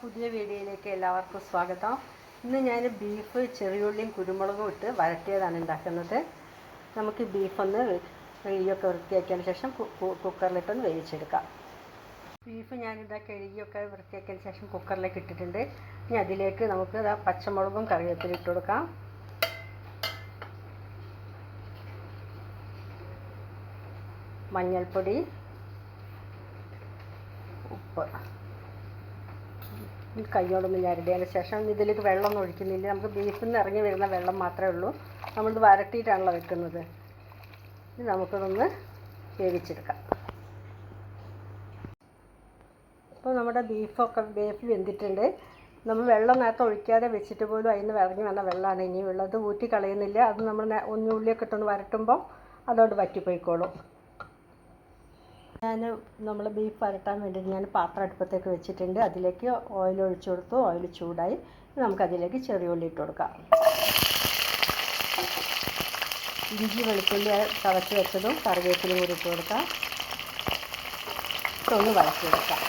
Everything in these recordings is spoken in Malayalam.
പുതിയ വീഡിയോയിലേക്ക് എല്ലാവർക്കും സ്വാഗതം. ഇന്ന് ഞാൻ ബീഫ് ചെറിയുള്ളിയും കുരുമുളകും ഇട്ട് വരട്ടിയതാണ് ഉണ്ടാക്കുന്നത്. നമുക്ക് ബീഫ് ഒന്ന് കഴുകിയൊക്കെ വൃത്തിയാക്കിയതിന് ശേഷം കുക്കറിലിട്ടൊന്ന് വേവിച്ചെടുക്കാം. ബീഫ് ഞാനിതാ കഴുകിയൊക്കെ വൃത്തിയാക്കിയതിന് ശേഷം കുക്കറിലേക്ക് ഇട്ടിട്ടുണ്ട്. ഇനി അതിലേക്ക് നമുക്ക് പച്ചമുളകും കറിവേപ്പിലും ഇട്ട് കൊടുക്കാം. മഞ്ഞൾപ്പൊടി ഉപ്പ്. ഈ കയ്യോടൊന്ന് ഞരടിയതിന് ശേഷം ഇതിലേക്ക് വെള്ളമൊന്നും ഒഴിക്കുന്നില്ല നമുക്ക് ബീഫിൽ നിന്ന് ഇറങ്ങി വരുന്ന വെള്ളം മാത്രമേ ഉള്ളൂ. നമ്മളിത് വരട്ടിയിട്ടാണല്ലോ വെക്കുന്നത്. ഇനി നമുക്കിതൊന്ന് വേവിച്ചെടുക്കാം. അപ്പോൾ നമ്മുടെ ബീഫൊക്കെ ബീഫ് വെന്തിട്ടുണ്ട്. നമ്മൾ വെള്ളം നേരത്തെ ഒഴിക്കാതെ വെച്ചിട്ട് പോലും അതിൽ നിന്ന് ഇറങ്ങി വന്ന വെള്ളമാണ് ഇനിയുള്ളത്. ഊറ്റി കളയുന്നില്ല. അത് നമ്മൾ ഉള്ളിയൊക്കെ ഇട്ടൊന്ന് വരട്ടുമ്പോൾ അതോട് വറ്റിപ്പോയിക്കോളും. ഞാൻ നമ്മൾ ബീഫ് വരട്ടാൻ വേണ്ടിയിട്ട് ഞാൻ പാത്രം അടുപ്പത്തേക്ക് വെച്ചിട്ടുണ്ട്. അതിലേക്ക് ഓയിൽ ഒഴിച്ചു കൊടുത്തു. ഓയിൽ ചൂടായി നമുക്ക് നമുക്കതിലേക്ക് ചെറിയ ഉള്ളി ഇട്ട് കൊടുക്കാം. ഇഞ്ചി വെളുത്തുള്ളി ചതച്ച് വെച്ചതും കറിവേപ്പിലും കൂടി ഇട്ട് കൊടുക്കാം. ഒന്ന് വഴറ്റി കൊടുക്കാം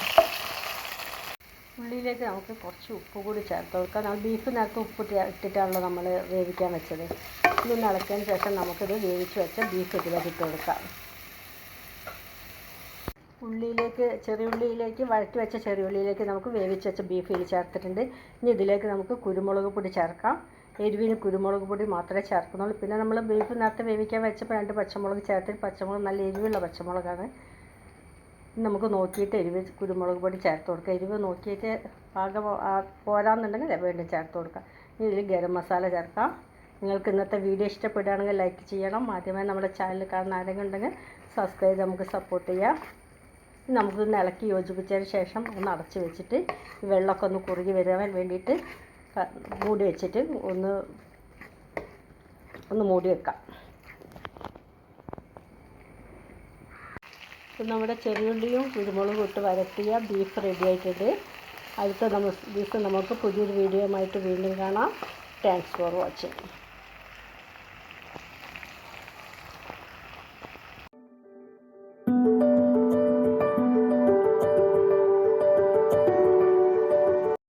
ഉള്ളിയിലേക്ക് നമുക്ക് കുറച്ച് ഉപ്പ് കൂടി ചേർത്ത് കൊടുക്കാം. നമ്മൾ ബീഫ് നേരത്തെ ഉപ്പ് ഇട്ട് ഇട്ടിട്ടാണല്ലോ നമ്മൾ വേവിക്കാൻ വെച്ചത്. ഇതൊന്ന് ഇളക്കിയതിന് ശേഷം നമുക്കിത് വേവിച്ച് വെച്ച ബീഫ് ഇതിലേക്ക് ഇട്ട് കൊടുക്കാം. ഉള്ളിയിലേക്ക് ചെറിയ ഉള്ളിയിലേക്ക് വഴറ്റി വെച്ച ചെറിയ ഉള്ളിയിലേക്ക് നമുക്ക് വേവിച്ച് വെച്ച ബീഫ് ഇതിൽ ചേർത്തിട്ടുണ്ട്. ഇനി ഇതിലേക്ക് നമുക്ക് കുരുമുളക് പൊടി ചേർക്കാം. എരിവിന് കുരുമുളക് പൊടി മാത്രമേ ചേർക്കുന്നുള്ളൂ. പിന്നെ നമ്മൾ ബീഫ് നേരത്തെ വേവിക്കാൻ വെച്ചപ്പോൾ രണ്ട് പച്ചമുളക് ചേർത്തിട്ട് പച്ചമുളക് നല്ല എരിവുള്ള പച്ചമുളകാണ്. നമുക്ക് നോക്കിയിട്ട് എരിവ് കുരുമുളക് പൊടി ചേർത്ത് കൊടുക്കുക എരിവ് നോക്കിയിട്ട് പാകം പോരാന്നുണ്ടെങ്കിൽ വീണ്ടും ചേർത്ത് കൊടുക്കാം. ഇനി ഇതിൽ ഗരം മസാല ചേർക്കാം. നിങ്ങൾക്ക് ഇന്നത്തെ വീഡിയോ ഇഷ്ടപ്പെടുകയാണെങ്കിൽ ലൈക്ക് ചെയ്യണം. ആദ്യമായി നമ്മുടെ ചാനൽ കാണുന്ന ആരെങ്കിലും ഉണ്ടെങ്കിൽ സബ്സ്ക്രൈബ് നമുക്ക് സപ്പോർട്ട് ചെയ്യാം. നമുക്കൊന്ന് ഇളക്കി യോജിപ്പിച്ചതിന് ശേഷം ഒന്ന് അടച്ചു വെച്ചിട്ട് വെള്ളമൊക്കെ ഒന്ന് കുറുകി വരാൻ വേണ്ടിയിട്ട് മൂടി വെച്ചിട്ട് ഒന്ന് ഒന്ന് മൂടി വെക്കാം. നമ്മുടെ ചെറിയുള്ളിയും കുരുമുളകും ഇട്ട് വരട്ടിയ ബീഫ് റെഡി ആയിട്ടുണ്ട്. അടുത്ത നമ്മൾ ബീഫ് നമുക്ക് പുതിയൊരു വീഡിയോയുമായിട്ട് വീണ്ടും കാണാം. Thanks for watching